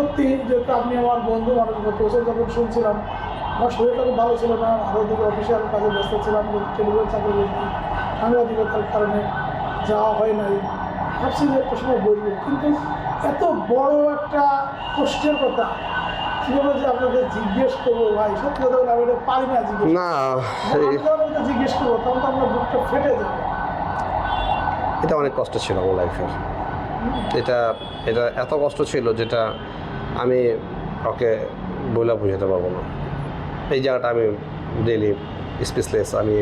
সত্যি যেহেতু আপনি আমার বন্ধু মানুষ গত বছর যখন শুনছিলাম আমার শরীরটা খুব ভালো ছিল না আরও দিকে অফিসিয়াল কাজে ব্যস্ত ছিলাম টেলিভিশন চাকরি করছি সাংবাদিকতার কারণে যাওয়া হয় নাই। ভাবছি যে একটা সময় বলব কিন্তু এত বড় একটা কষ্টের কথা কীভাবে যে আপনাদের জিজ্ঞেস করব ভাই? সত্যি কথা বলে আমি এটা পারি না জিজ্ঞেস না আমি জিজ্ঞেস করব তখন তো আপনার বুকটা ফেটে যাবে। এটা অনেক কষ্ট ছিল আমার লাইফের এটা এটা এত কষ্ট ছিল যেটা আমি ওকে বলে বুঝাতে পারব না। এই জায়গাটা আমি ডেলি স্পেসলেস আমি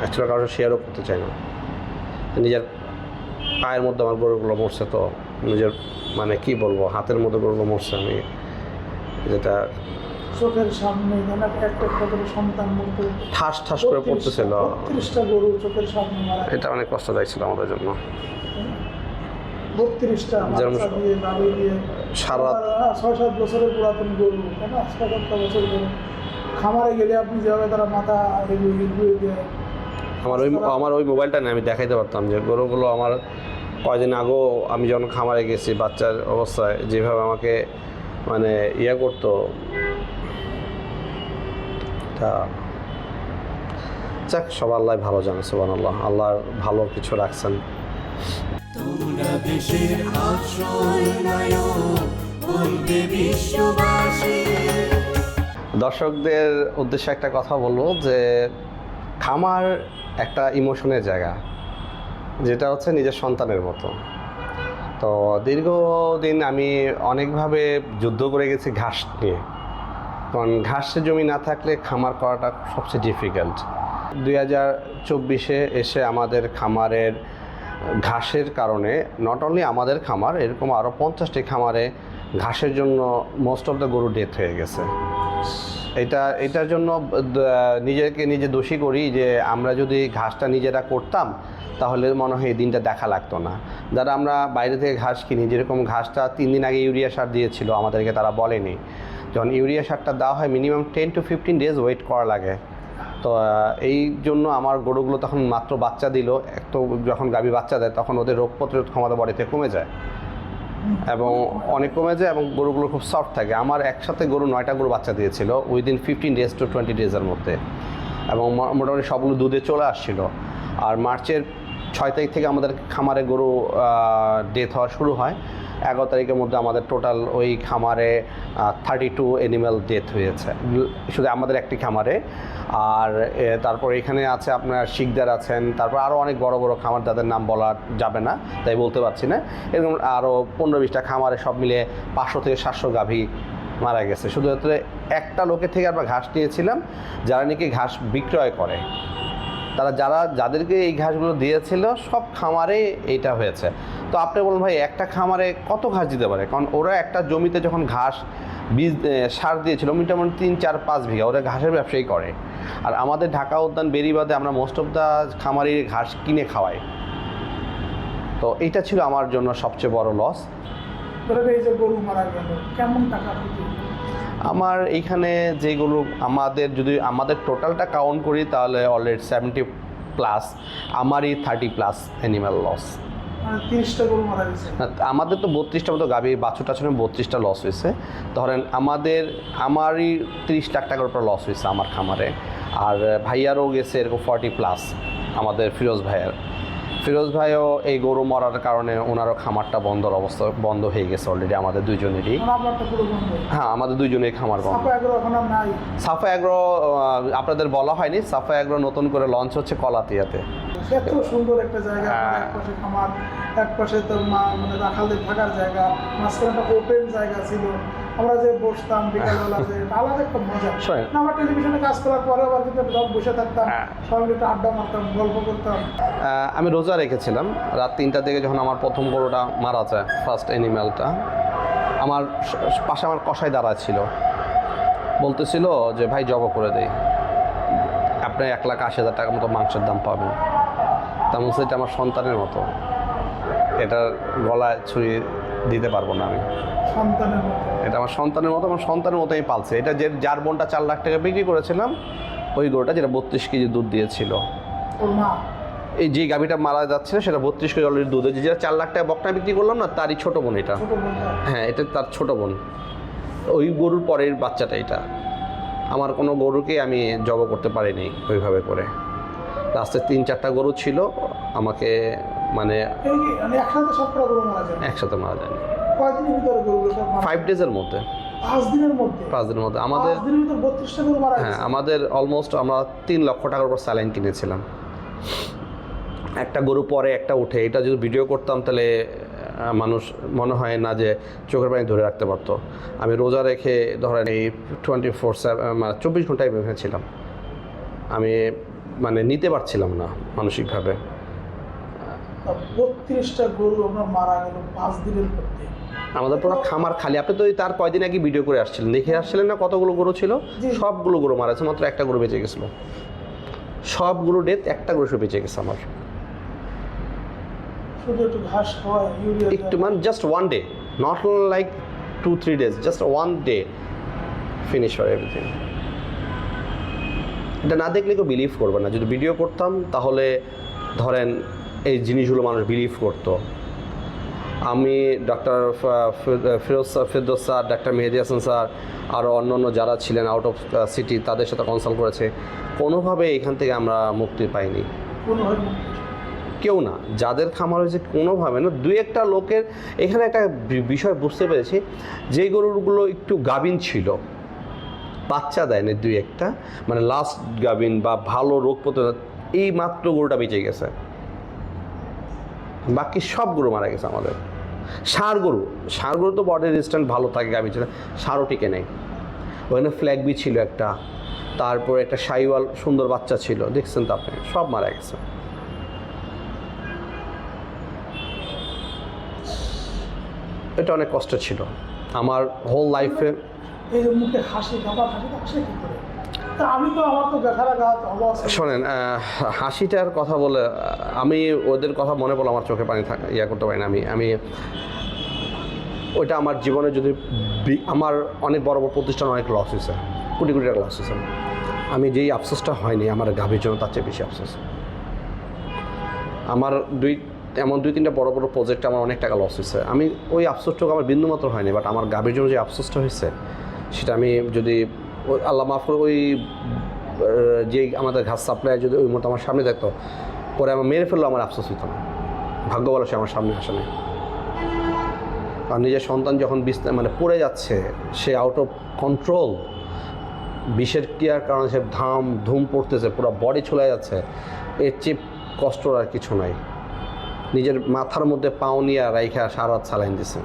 অ্যাকচুয়ালি কারোর শেয়ারও করতে চাই না। নিজের পায়ের মধ্যে আমার গরুগুলো মরছে তো নিজের মানে কি বলব হাতের মধ্যে গরুগুলো মরছে আমি যেটা চোখের সামনে একটা একটা করে সন্তান ঠাস ঠাস করে পড়তেছিল। এটা অনেক কষ্টদায়ক ছিল আমাদের জন্য। বত্রিশটা দিয়ে দিয়ে। সারা ছয় সাত বছরের পুরাতন গরু তাই না? ছয় সাতটা বছর গরু। খামারে গেলে আপনি যেভাবে তারা মাথা এগুলো এগুলো দিয়ে। আমার ওই আমার ওই মোবাইলটা নিয়ে আমি দেখাইতে পারতাম যে গরুগুলো আমার কয়দিন আগেও আমি যখন খামারে গেছি বাচ্চার অবস্থায় যেভাবে আমাকে মানে ইয়ে করতো। তা যাক সব আল্লাহ ভালো জানে সোবান আল্লাহ আল্লাহর ভালো কিছু রাখছেন। তোমরা দেশের আশ্রয় নায়ক, বলবে বিশ্ববাসী। দর্শকদের উদ্দেশ্যে একটা কথা বলব যে, খামার একটা ইমোশনের জায়গা, যেটা হচ্ছে নিজের সন্তানের মতো। তো দীর্ঘদিন আমি অনেকভাবে যুদ্ধ করে গেছি ঘাস নিয়ে। কারণ ঘাসের জমি না থাকলে খামার করাটা সবচেয়ে ডিফিকাল্ট দুই হাজার চব্বিশে এসে আমাদের খামারের ঘাসের কারণে নট অনলি আমাদের খামার, এরকম আরও পঞ্চাশটি খামারে ঘাসের জন্য মোস্ট অফ দ্য গরু ডেথ হয়ে গেছে। এটা, এটার জন্য নিজেকে নিজে দোষী করি যে আমরা যদি ঘাসটা নিজেরা করতাম, তাহলে মনে হয় এই দিনটা দেখা লাগতো না। যারা আমরা বাইরে থেকে ঘাস কিনি, যেরকম ঘাসটা তিন দিন আগে ইউরিয়া সার দিয়েছিল, আমাদেরকে তারা বলেনি। যখন ইউরিয়া সারটা দেওয়া হয় minimum ten to fifteen days wait করা লাগে। তো এই জন্য আমার গরুগুলো তখন মাত্র বাচ্চা দিল। তো যখন গাভী বাচ্চা দেয়, তখন ওদের রোগ প্রতিরোধ ক্ষমতা বডিতে কমে যায়। এবং অনেক কমে যায় এবং গরুগুলো খুব সফট থাকে। আমার একসাথে গরু নয়টা গরু বাচ্চা দিয়েছিল within fifteen days to twenty ডেজের মধ্যে। এবং মোটামুটি সবগুলো দুধে চলে আসছিল। আর মার্চের ছয় তারিখ থেকে আমাদের খামারে গরু ডেথ হওয়া শুরু হয়। এগারো তারিখের মধ্যে আমাদের টোটাল ওই খামারে থার্টি টু অ্যানিম্যাল ডেথ হয়েছে। শুধু আমাদের একটি খামারে। আর তারপর এখানে আছে আপনার শিকদার আছেন, তারপর আরও অনেক বড় বড় খামার যাদের নাম বলা যাবে না, তাই বলতে পারছি না। এরকম আরও পনেরো বিশটা খামারে সব মিলে পাঁচশো থেকে সাতশো গাভী মারা গেছে। শুধুমাত্র একটা লোকের থেকে আমরা ঘাস নিয়েছিলাম, যারা নাকি ঘাস বিক্রয় করে। তারা যারা, যাদেরকে এই ঘাসগুলো দিয়েছিল, সব খামারে এইটা হয়েছে। তো আপনি বলুন ভাই একটা খামারে কত ঘাস দিতে পারে? কারণ ওরা একটা জমিতে যখন ঘাস বীজ সার দিয়েছিল মোটামুটি তিন চার পাঁচ বিঘা ওরা ঘাসের ব্যবসায়ী করে। আর আমাদের ঢাকা উদ্যান বেরিবাদে আমরা মোস্ট অফ দ্য খামারি ঘাস কিনে খাওয়াই। তো এইটা ছিল আমার জন্য সবচেয়ে বড় লস ধরেন এই যে গরু আমার এইখানে আমাদের যদি আমাদের টোটালটা কাউন্ট করি তাহলে অলরেডি সেভেন্টি প্লাস আমারই থার্টি প্লাস অ্যানিম্যাল লস মানে আমাদের তো বত্রিশটা মতো, গাভি বাছুর টাছুরে বত্রিশটা লস হয়েছে। ধরেন আমাদের, আমারই তিরিশ লাখ টাকার উপর লস হয়েছে আমার খামারে। আর ভাইয়ারও গেছে এরকম ফর্টি প্লাস আমাদের ফিরোজ ভাইয়ের। ফিরোজ ভাইও এই গরু মরার কারণে ওনারও খামারটা বন্ধর অবস্থা বন্ধ হয়ে গেছে অলরেডি আমাদের বন্ধ। হ্যাঁ আমাদের দুইজনের খামার বন্ধ। সাফা অ্যাগ্রো আপনাদের বলা হয়নি সাফা অ্যাগ্রো নতুন করে লঞ্চ হচ্ছে কলাতিয়াতে। এত সুন্দর একটা জায়গা হ্যাঁ। এক পাশে খামার এক পাশে তো মানে রাখালদের থাকার জায়গা মাঝখানে একটা ওপেন জায়গা ছিল। আমরা যে বসতাম বিকালবেলা যে আলাদা একটা মজা। না, আমরা টেলিভিশনে কাজ করার পরে আবার কিন্তু সব বসে থাকতাম হ্যাঁ। সবাই একটু আড্ডা মারতাম গল্প করতাম। আমি রোজা রেখেছিলাম। রাত তিনটা থেকে যখন আমার প্রথম গরুটা মারা যায় ফার্স্ট অ্যানিম্যালটা আমার পাশে আমার কষাই দাঁড়া ছিল। বলতেছিল যে ভাই জব করে দেই। আপনি এক লাখ আশি হাজার টাকার মতো মাংসের দাম পাবেন। তা বলছে এটা আমার সন্তানের মতো। এটার গলায় ছুরি দিতে পারব না আমি। সন্তানের মতো। এটা আমার সন্তানের মতো আমার সন্তানের মতোই পালছে। এটা যে যার বোনটা চার লাখ টাকা বিক্রি করেছিলাম ওই গরুটা যেটা বত্রিশ কেজি দুধ দিয়েছিল। এই যে গাভিটা মারা যাচ্ছে সেটা বত্রিশ কেজি অলরেডি দুধ হয়েছে। যেটা চার লাখ টাকা বকটা বিক্রি করলাম না তারই ছোট বোন এটা। হ্যাঁ এটা তার ছোট বোন। ওই গরুর পরের বাচ্চাটা এটা। আমার কোনো গরুকে আমি জব করতে পারিনি ওইভাবে করে। লাস্টে তিন চারটা গরু ছিল আমাকে মানে মানে একসাথে সবকটা গরু মারা যায়। একসাথে মারা যায়নি কয়দিনের ভিতরে গরুগুলো সব ফাইভ ডেজের মধ্যে। পাঁচ দিনের মধ্যে? পাঁচ দিনের মধ্যে। আমাদের দিনের ভিতরে বত্রিশটা গরু মারা হ্যাঁ আমাদের অলমোস্ট আমরা তিন লক্ষ টাকার উপর স্যালাইন কিনেছিলাম। একটা গরু পরে একটা উঠে। এটা যদি ভিডিও করতাম তাহলে মানুষ মনে হয় না যে চোখের পানি ধরে রাখতে পারতো। আমি রোজা রেখে ধরেন এই টোয়েন্টি ফোর মানে চব্বিশ ঘন্টায় ছিলাম আমি মানে নিতে পারছিলাম না মানসিকভাবে। বত্রিশটা গরু আমরা মারা গেল পাঁচ দিনের মধ্যে। আমাদের পুরো খামার খালি। আপনি তো তার কয়দিন আগে ভিডিও করে আসছিলেন। দেখে আসছিলেন না কতগুলো গরু ছিল? সবগুলো গরু মারা গেছে। মাত্র একটা গরু বেঁচে গেছিল। সবগুলো ডেথ একটা গরু বেঁচে গেছে আমার। একটু মানে just one day not like two three days just one day finish for everything এটা না দেখলে কেউ বিলিভ করবে না। যদি ভিডিও করতাম তাহলে ধরেন জিনিসগুলো মানুষ বিলিভ করতো। আমি doctor Feroz sir Firdous sir doctor Mehedi Hasan sir আরও অন্য অন্য যারা ছিলেন আউট অফ সিটি তাদের সাথে কনসাল্ট করেছে। কোনোভাবে এখান থেকে আমরা মুক্তি পাইনি। কেউ না। যাদের খামার হয়েছে কোনোভাবে না। দুই একটা লোকের এখানে একটা বিষয় বুঝতে পেরেছি যে গরুগুলো একটু গাভিন ছিল বাচ্চা দেয়নি দুই একটা মানে লাস্ট গাভিন বা ভালো রোগ প্রতিরোধ এই মাত্র গরুটা বেঁচে গেছে। বাকি সব গরু মারা গেছে আমাদের। ষাঁড় গরু। ষাঁড় গরু তো বডি রেজিস্ট্যান্ট ভালো থাকে, গাভি ছিল। ষাঁড়ও টিকে নেই। ওখানে ফ্ল্যাগবি ছিল একটা। তারপরে একটা সাইওয়াল সুন্দর বাচ্চা ছিল। দেখছেন তো আপনি? সব মারা গেছে। এটা অনেক কষ্ট ছিল। আমার হোল লাইফে মুখে হাসি শোনেন হাসিটার কথা বলে আমি ওদের কথা মনে পড়লে আমার চোখে পানি ইয়া করতে পারি না। আমি আমি ওইটা আমার জীবনে যদি আমার অনেক বড় বড় প্রতিষ্ঠান অনেক লস হয়েছে। কোটি কোটি টাকা লস হয়েছে। আমি যেই আফসোসটা হয়নি, আমার গাভীর জন্য তার চেয়ে বেশি আফসোস। আমার দুই, এমন দুই তিনটা বড় বড় প্রজেক্টে আমার অনেক টাকা লস হয়েছে। আমি ওই আফসোসটুকু আমার বিন্দু মাত্র হয়নি বাট আমার গাভীর জন্য যে আফসোসটা হয়েছে, সেটা আমি যদি আল্লাহ মাফ করে ওই যে আমাদের ঘাস সাপ্লাই যদি ওই মতো আমার সামনে দেখতো, পরে আমার মেরে ফেলল আমার আফসোস হতো না। ভাগ্য বলো সে আমার সামনে আসে না আর নিজের সন্তান যখন বিস্তার মানে পড়ে যাচ্ছে, সে আউট অফ কন্ট্রোল বিষের ক্রিয়ার কারণে সে ধাম ধুম পড়তেছে, পুরো বডি চলে যাচ্ছে, এর চেয়ে কষ্ট আর কিছু নাই। নিজের মাথার মধ্যে পাও নিয়ে রাইখা সারা চালাইন দিছে।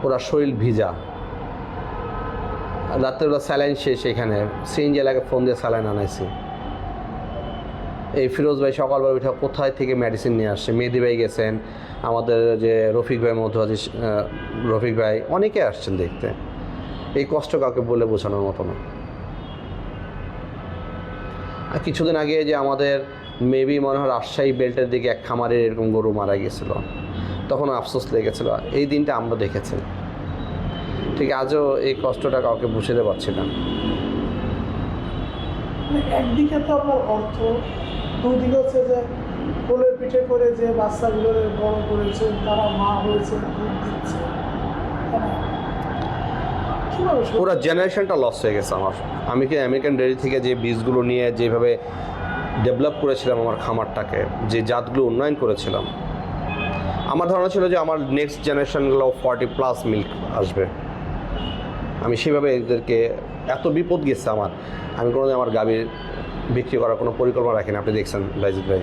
পুরা শরীর ভিজা। রাত্রেবেলা স্যালাইন শেষ এখানে। সিএনজি এলাকায় ফোন দিয়ে স্যালাইন আনাইছি। এই ফিরোজ ভাই সকালবেলা উঠে কোথায় থেকে মেডিসিন নিয়ে আসছে? মেহেদি ভাই গেছেন, আমাদের যে রফিক ভাই মধু আজিজ রফিক ভাই, অনেকে আসছেন দেখতে। এই কষ্ট কাউকে বলে বোঝানোর মতো না। আর কিছুদিন আগে যে আমাদের মেবি মনে হয় রাজশাহী বেল্টের দিকে এক খামারের এরকম গরু মারা গেছিল। তখন আফসোস লেগেছিল। এই দিনটা আমরা দেখেছি। ঠিক আজও এই কষ্টটা কাউকে বুঝতে পারছি না। মানে একদিকে তো আপনার অর্থ দুদিকে হচ্ছে যে কোলের পিঠে করে যে বাচ্চাগুলো বড় করেছে তারা মা হয়েছে দুধ দিচ্ছে? পুরো জেনারেশনটা লস হয়ে গেছে আমার। আমি কি আমেরিকান ডেয়ারি থেকে যে বীজগুলো নিয়ে যেভাবে ডেভেলপ করেছিলাম আমার খামারটাকে যে জাতগুলো উন্নয়ন করেছিলাম আমার ধারণা ছিল যে আমার নেক্সট জেনারেশনগুলো ফর্টি প্লাস মিল্ক আসবে। আমি সেভাবে এদেরকে এত বিপদ গেছে আমার। আমি কোনোদিন আমার গাভীর বিক্রি করার কোনো পরিকল্পনা রাখিনি আপনি দেখছেন বাইজিৎ ভাই।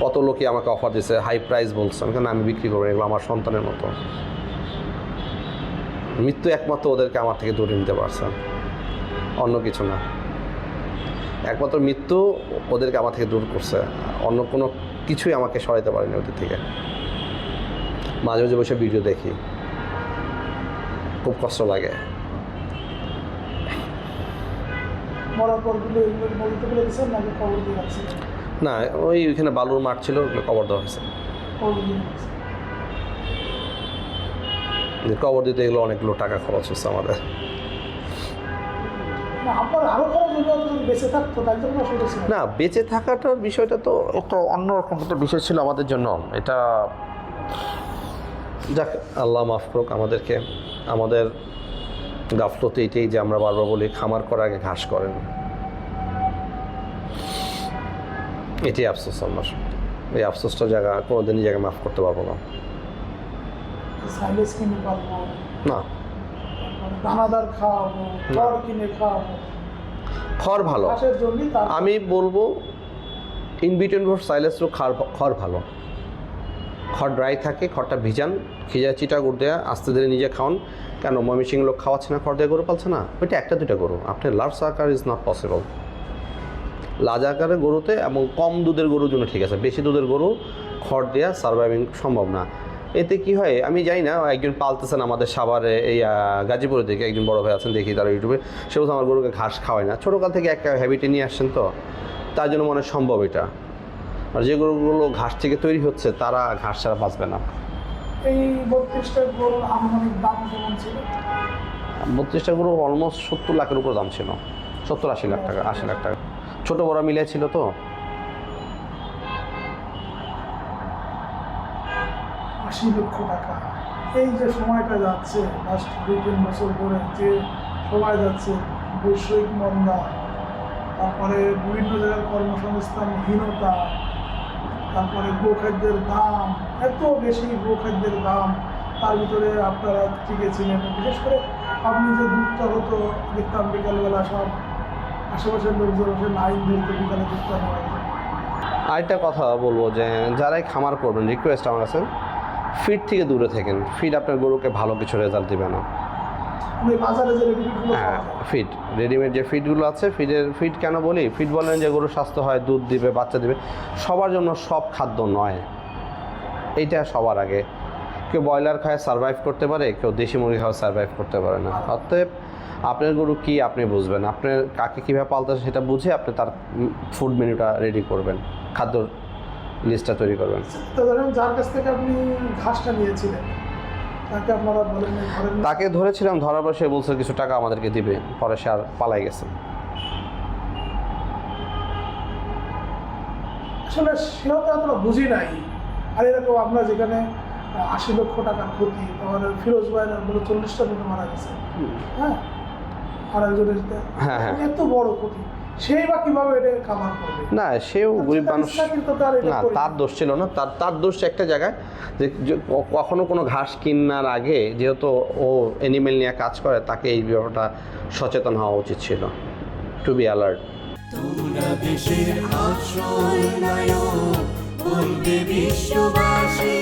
কত লোকই আমাকে অফার দিয়েছে হাই প্রাইস বলছে। আমি আমি বিক্রি করব এগুলো আমার সন্তানের মতো। মৃত্যু একমাত্র ওদেরকে আমার থেকে দূরে নিতে পারছে। অন্য কিছু না। একমাত্র মৃত্যু ওদেরকে আমার থেকে দূর করছে। অন্য কোনো কিছুই আমাকে সরাইতে পারেনি ওদের থেকে। মাঝে মাঝে বসে ভিডিও দেখি। খুব কষ্ট লাগে। মরার এগুলো নদীতে ফেলে দিচ্ছেন নাকি কবর দিয়ে রাখছেন না ওই ওইখানে বালুর মাঠ ছিল ওগুলো কবর দেওয়া হয়েছে। কবর দিয়ে যে কবর দিতে এগুলো অনেকগুলো টাকা খরচ হচ্ছে আমাদের। না বেঁচে থাকাটার বিষয়টা তো একটা অন্যরকম একটা বিষয় ছিল আমাদের জন্য। এটা যাক আল্লাহ মাফ করুক আমাদেরকে। আমাদের গাফলতে এটাই যে আমরা বারবার বলি খামার করার আগে ঘাস করেন। এটাই আফসোস আমার। এই আফসোসটা জায়গা কোনোদিনই জায়গায় মাফ করতে পারব না। না। দানাদার খাওয়াবো খড় কিনে খাওয়াবো। খড় ভালো। আমি বলব in between for silence to খড় খড় ভালো। খড় ড্রাই থাকে খড়টা ভিজান খিজা চিটা গুড় দেয়া আস্তে ধীরে নিজে খাওয়ান। কেন ময়মনসিং লোক খাওয়াচ্ছে না খড় দিয়ে গরু পালছে না? ওইটা একটা দুইটা গরু। আপনার লার্জ আকার ইজ নট পসিবল লার্জ আকারের গরুতে এবং কম দুধের গরুর জন্য ঠিক আছে। বেশি দুধের গরু খড় দেওয়া সার্ভাইভিং সম্ভব না। এতে কি হয়, আমি জানি না, একজন পালতেছেন আমাদের সাভারে এই গাজীপুরের দিকে, একজন বড় ভাই আছেন, দেখি তারা ইউটিউবে। সে বলছে, আমার গরুকে ঘাস খাওয়ায় না। ছোটোকাল থেকে একটা হ্যাবিটে নিয়ে আসছেন তো। তার জন্য মনে সম্ভব এটা। আর যে গরুগুলো ঘাস থেকে তৈরি হচ্ছে, তারা ঘাস ছাড়া বাঁচবে না। এই বত্রিশটা গরুর আনুমানিক দাম কেমন ছিল? বত্রিশটা গরু অলমোস্ট সত্তর লাখের উপর দাম ছিল। সত্তর আশি লাখ টাকা আশি লাখ টাকা। ছোটো বড় মিলে ছিল তো। আশি লক্ষ টাকা। এই যে সময়টা যাচ্ছে লাস্ট দুই তিন বছর ধরে যে সময় যাচ্ছে বৈষয়িক মন্দা তারপরে বিভিন্ন জায়গার কর্মসংস্থানহীনতা তারপরে গোখাদ্যের দাম এত বেশি গোখাদ্যের দাম। তার ভিতরে আপনারা টিকে ছিলেন। বিশেষ করে আপনি যে দুধটা হতো, দেখতাম বিকালবেলা সব আশেপাশের লোকজন এসে লাইন ধরতে, বিকালে দুধটা হয়। আরেকটা কথা বলব যে, যারাই খামার করবেন রিকোয়েস্ট আমার কাছে ফিড থেকে দূরে থাকেন। ফিড আপনার গরুকে ভালো কিছু রেজাল্ট দিবে না। মানে বাজারে যে রেডিমেডগুলো হ্যাঁ রেডিমেড যে আছে ফিডের ফিড কেন বলি? ফিড বলেন যে গরু স্বাস্থ্য হয় দুধ দিবে বাচ্চা দিবে সবার জন্য সব খাদ্য নয়। এইটা সবার আগে। কেউ ব্রয়লার খায় সার্ভাইভ করতে পারে কেউ দেশি মুরগি খাওয়া সার্ভাইভ করতে পারে না। অতএব আপনার গরু কি আপনি বুঝবেন? আপনার কাকে কীভাবে পালতেছে সেটা বুঝে আপনি তার ফুড মেনুটা রেডি করবেন খাদ্য লিস্টটা তৈরি করবেন। তো ধরেন যার কাছ থেকে আপনি ঘাসটা নিয়েছিলেন তাকে ধরেছিলাম ধরার পর সে বলছে কিছু টাকা আমাদেরকে দিবে পরে সে আর পালাই গেছে। আসলে সেও তো আমরা বুঝি নাই। আর এরকম আপনার যেখানে আশি লক্ষ টাকার ক্ষতি তাহলে ফিরোজ ভাইয়ের বলে চল্লিশটা লোক মারা গেছে। হ্যাঁ? আর একজনের হ্যাঁ, হ্যাঁ। এত বড় ক্ষতি। সেই বা কীভাবে এটা কাভার করবে? না সেও গরিব মানুষ। না তার দোষ ছিল না। তার তার দোষ একটা জায়গায় যে কখনো কোনো ঘাস কিনার আগে যেহেতু ও অ্যানিমেল নিয়ে কাজ করে তাকে এই ব্যাপারটা সচেতন হওয়া উচিত ছিল। টু বি অ্যালার্ট তোমরা দেশের আশ্রয় নায়ক বলবে বিশ্ববাসী।